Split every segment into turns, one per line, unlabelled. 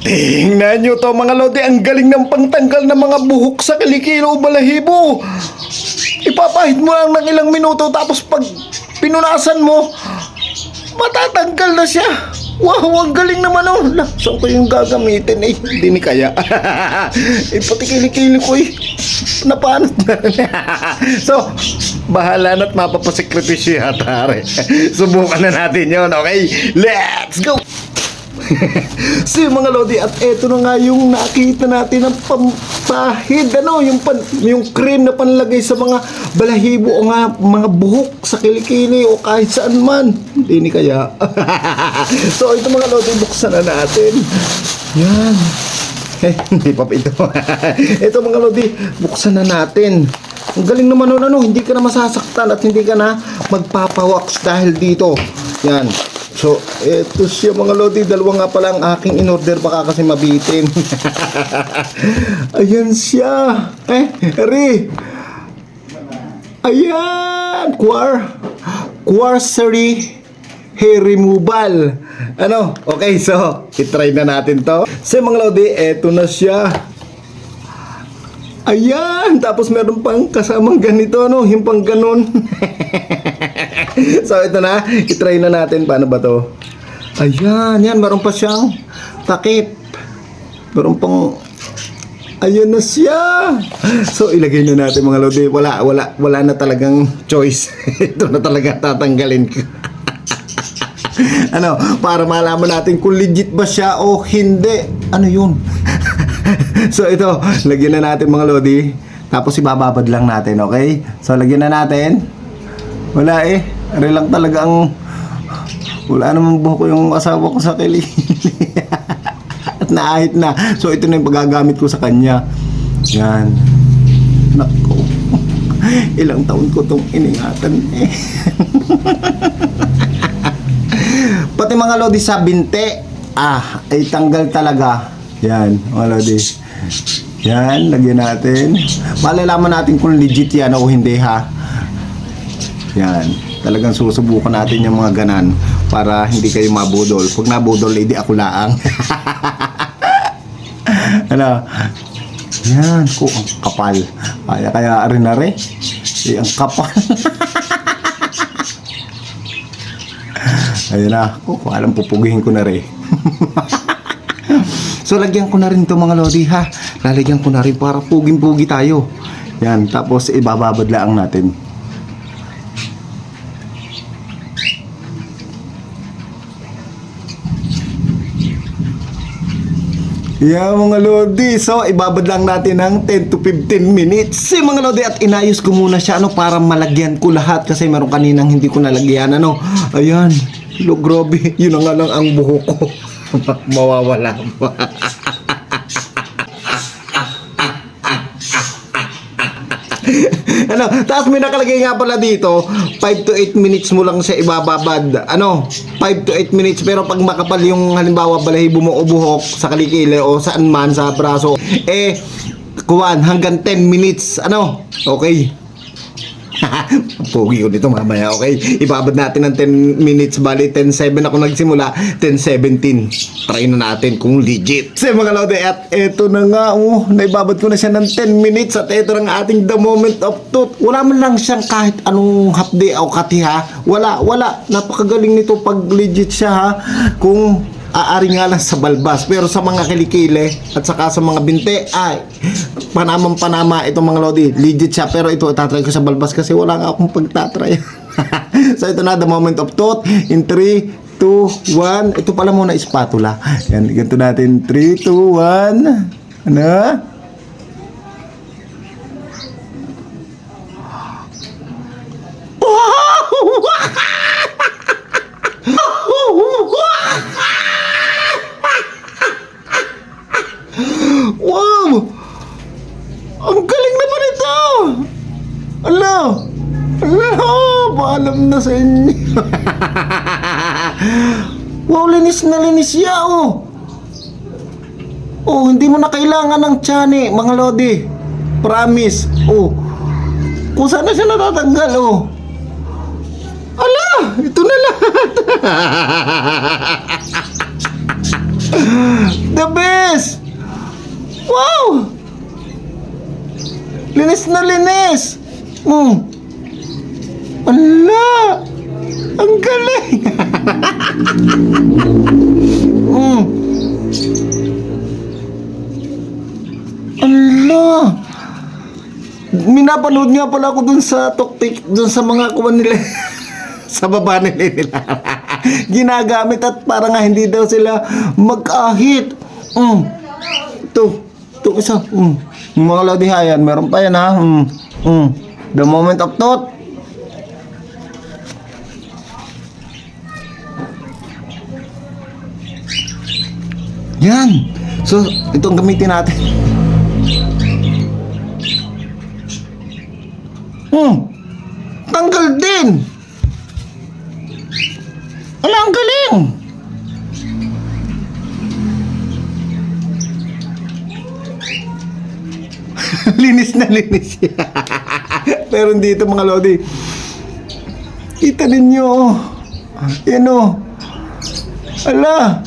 Tingnan nyo to mga lodi, ang galing ng pangtanggal ng mga buhok sa kilikilo o balahibo. Ipapahid mo lang ng ilang minuto tapos pag pinunasan mo, matatanggal na siya. Wow, ang galing naman oh. La, ko yung gagamitin eh? Hindi ni kaya. eh, pati kilikili ko eh. Napanat na so, bahala na't mapapasekretisyo yata. Subukan na natin yon okay? Let's go! so yung mga lodi at eto na nga yung nakita natin ng pampahid ano yung pan, yung cream na panlagay sa mga balahibo o nga mga buhok sa kilikili o kahit saan man hindi ni kaya so ito mga lodi buksan na natin yan eh, hindi pa ito. ito mga lodi, buksan na natin. Ang galing naman nun, ano, hindi ka na masasaktan at hindi ka na magpapawax dahil dito. Yan. So, eto siya mga lodi, dalawa nga pala ang aking in-order baka kasi mabitin. Ayan siya. Eh, Ri. Ayan, quar. Quarsery hair removal. Ano? Okay, so, itry na natin to. So, mga lodi, eto na siya. Ayan! Tapos meron pang kasamang ganito, ano? Yung pang ganon. so, ito na. Itry na natin. Paano ba to? Ayan, yan. Meron pa siyang takip. Meron pang... Ayun na siya. So, ilagay na natin mga lodi. Wala, wala, wala na talagang choice. ito na talaga tatanggalin ko. ano, para malaman natin kung legit ba siya o hindi. Ano yun? so ito, lagyan na natin mga lodi. Tapos ibababad lang natin, okay? So lagyan na natin. Wala eh. Ano lang talaga ang... Wala namang buhok yung asawa ko sa kili. At naahit na. So ito na yung pagagamit ko sa kanya. Yan. Nako. Ilang taon ko tong iningatan eh. Pati mga lodi sa binte, ah, ay tanggal talaga. Yan, mga lodi. Yan, lagyan natin. Malalaman natin kung legit yan o hindi ha. Yan, talagang susubukan natin yung mga ganan para hindi kayo mabudol. Pag nabudol, hindi ako laang. ano? Yan, ko ang kapal. Kaya kaya rin na rin. Eh, ang kapal. Ayun na. Oh, alam pupugihin ko na rin. so, lagyan ko na rin to mga lodi ha. Lalagyan ko na rin para puging-pugi tayo. Yan. Tapos, ibababad lang natin. Yeah, mga lodi. So, ibabad lang natin ng 10 to 15 minutes. Si mga lodi at inayos ko muna siya ano para malagyan ko lahat kasi meron kaninang hindi ko nalagyan ano. Ayan. Lo, grabe. Yun na nga lang ang buhok ko. Mawawala pa. ano, tapos may nakalagay nga pala dito, 5 to 8 minutes mo lang siya ibababad. Ano, 5 to 8 minutes pero pag makapal yung halimbawa balahibo mo o buhok sa kalikili o saan man sa braso, eh kuwan hanggang 10 minutes. Ano? Okay. Pogi ko dito mamaya, okay? Ibabad natin ng 10 minutes, bali 10.7 ako nagsimula, 10.17. Try na natin kung legit. Kasi mga lodi, at eto na nga, oh, naibabad ko na siya ng 10 minutes at eto na ang ating the moment of truth. Wala man lang siyang kahit anong hapde o katiha. Wala, wala. Napakagaling nito pag legit siya ha. Kung aari nga lang sa balbas. Pero sa mga kilikili at saka sa mga binte ay panamang panama itong mga lodi. Legit siya pero ito tatry ko sa balbas kasi wala nga akong pagtatry. So ito na the moment of truth. In 3 2 1 ito pala muna spatula. Yan ganito natin. 3 2 1 ano Paalam na sa inyo. wow, linis na linis siya, oh! Oh, hindi mo na kailangan ng tsani, mga lodi. Promise. Oh. Kung saan na siya natatanggal, oh. Ala! Ito na lahat. The best! Wow! Linis na linis! Mm. Ala! Ang galing! mm. Ala! Minapanood nga pala ako dun sa tuktik, dun sa mga kuwan nila. sa baba nila nila. Ginagamit at para nga hindi daw sila mag-ahit. Mm. Ito. Ito isa. Mm. Mga lodihayan, meron pa yan ha. Mm. Mm. The moment of thought. Yan. So, itong gamitin natin. Hmm. Tanggal din. Ala, ang galing. linis na linis. Pero dito mga lodi. Kita ninyo. oh. Yan o. Ala.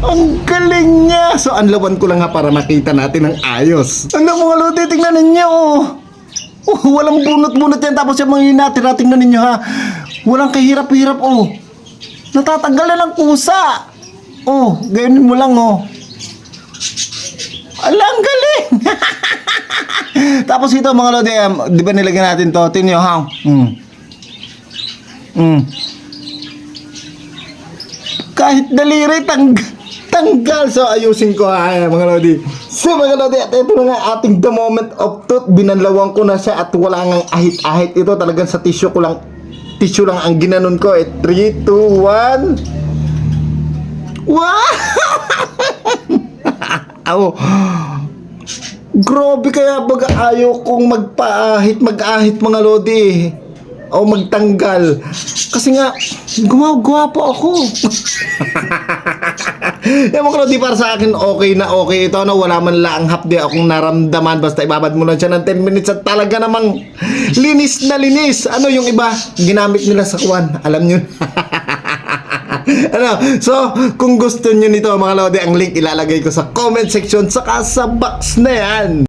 Ang galing niya. So, anlawan ko lang nga para makita natin ang ayos. Ano mga lodi, tingnan ninyo. oh. Oh, walang bunot-bunot yan. Tapos yung mga natin, tingnan ninyo ha. Walang kahirap-hirap oh. Natatanggal na ng kusa. Oh, ganyan mo lang oh. Ala, ang galing! Tapos ito mga lodi, um, di ba nilagyan natin to? Tingnan nyo ha. Mm. Mm. Kahit daliri, tang tanggal. So, ayusin ko ha, mga lodi. So, mga lodi, at ito na nga ating the moment of truth. Binanlawang ko na siya at wala ngang ahit-ahit ito. Talagang sa tissue ko lang, tissue lang ang ginanon ko. Eh, 3, 2, 1. Wow! Ako, grabe kaya pag ayaw kong magpaahit, mag-ahit mga lodi o magtanggal. Kasi nga, gumagawa po ako. Yung mga lodi para sa akin, okay na okay ito. Ano, wala man lang hapdi akong naramdaman. Basta ibabad mo lang siya ng 10 minutes at talaga namang linis na linis. Ano yung iba, ginamit nila sa kwan. Alam nyo. ano, so, kung gusto nyo nito mga lodi, ang link ilalagay ko sa comment section saka sa box na yan.